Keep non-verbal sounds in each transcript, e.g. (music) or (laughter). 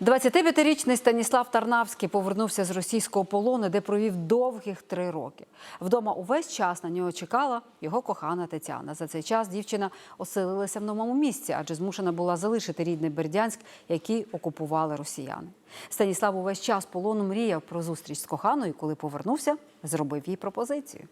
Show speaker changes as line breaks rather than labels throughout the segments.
25-річний Станіслав Тарнавський повернувся з російського полону, де провів довгих три роки. Вдома увесь час на нього чекала його кохана Тетяна. За цей час дівчина оселилася в новому місці, адже змушена була залишити рідний Бердянськ, який окупували росіяни. Станіслав увесь час полону мріяв про зустріч з коханою. Коли повернувся, зробив їй пропозицію.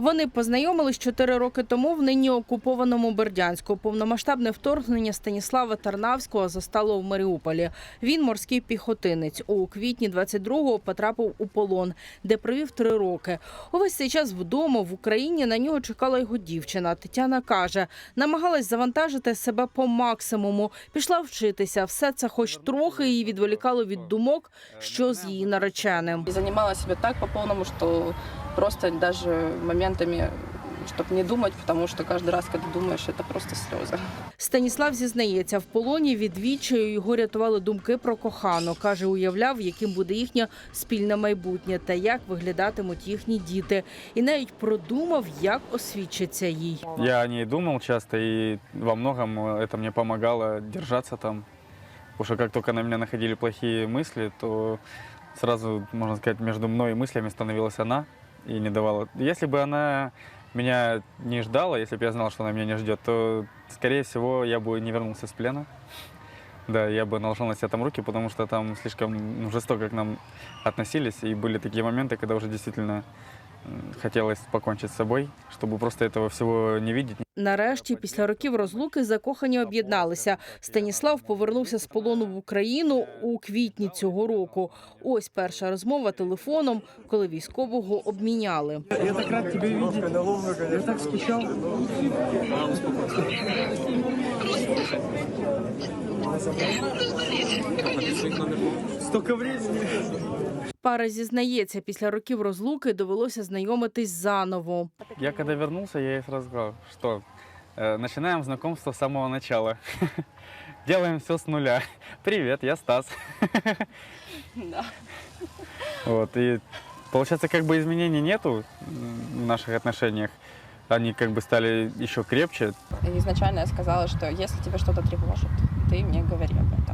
Вони познайомились чотири роки тому в нині окупованому Бердянську. Повномасштабне вторгнення Станіслава Тарнавського застало в Маріуполі. Він морський піхотинець. У квітні 22-го потрапив у полон, де провів три роки. Увесь цей час вдома в Україні на нього чекала його дівчина. Тетяна каже, намагалась завантажити себе по максимуму. Пішла вчитися. Все це, хоч трохи, її відволікало від думок, що з її нареченим.
И занимала себя так по полному, что просто даже моментами, чтобы не думать, потому что каждый раз, когда думаешь, это просто слезы.
Станіслав зізнається, в полоні від відчаю його рятували думки про кохану. Каже, уявляв, яким буде їхнє спільне майбутнє та як виглядатимуть їхні діти. І навіть продумав, як освідчиться їй.
Я о ней думал часто, и во многом это мне помогало держаться там. Потому что как только на меня находили плохие мысли, то сразу, можно сказать, между мной и мыслями становилась она и не давала. Если бы она меня не ждала, если бы я знал, что она меня не ждет, то, скорее всего, я бы не вернулся с плена. Да, я бы наложил на себя там руки, потому что там слишком ну, жестоко к нам относились, и были такие моменты, когда уже действительно м, хотелось покончить с собой, чтобы просто этого всего не видеть,
Нарешті, після років розлуки, закохані об'єдналися. Станіслав повернувся з полону в Україну у квітні цього року. Ось перша розмова телефоном, коли військового обміняли.
Я так рад тебя видеть. Я так скучал. Столько времени.
Пара зізнається, після років розлуки довелося знайомитись заново.
Я когда вернулся, я ей сразу сказал, что э, начинаем знакомство с самого начала. (laughs) Делаем все с нуля. Привет, я Стас.
Да.
Вот, и получается, как бы изменений нету м, в наших отношениях. Они как бы стали еще крепче.
И Изначально я сказала, что если тебе что-то тревожит, ты мне говори об этом.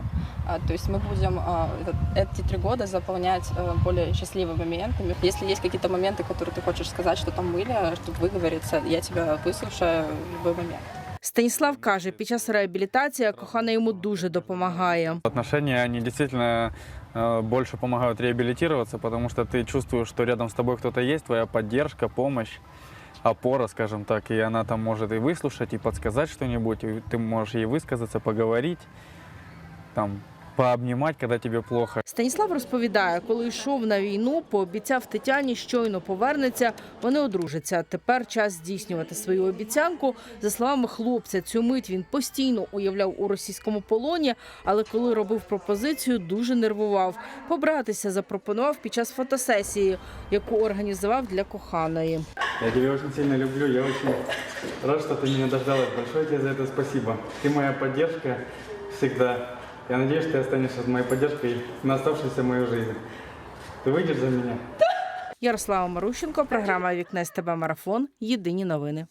А, то есть мы будем а, этот- эти три года заполнять а, более счастливыми моментами. Если есть какие-то моменты, которые ты хочешь сказать, что там были, чтобы выговориться, я тебя выслушаю в любой момент.
Станіслав каже, під час реабілітації кохана йому дуже допомагає.
Отношения, они действительно э, больше помогают реабилитироваться, потому что ты чувствуешь, что рядом с тобой кто-то есть, твоя поддержка, помощь, опора, скажем так, и она там может и выслушать, и подсказать что-нибудь, и ты можешь ей высказаться, поговорить, там, пообнимать, когда тебе плохо.
Станіслав розповідає, коли йшов на війну, пообіцяв Тетяні, щойно повернеться, вони одружаться. Тепер час здійснювати свою обіцянку. За словами хлопця, цю мить він постійно уявляв у російському полоні, але коли робив пропозицію, дуже нервував. Побратися запропонував під час фотосесії, яку організував для коханої.
Я тебя очень сильно люблю, я очень рад, что ты меня дождалась. Большое тебе за это спасибо. Ты моя поддержка всегда. Я надеюсь, ты останешься с моей поддержкой на оставшуюся мою жизнь. Ты выйдешь за меня?
Ярослава Марущенко, програма Вікне з тебе марафон. Єдині новини.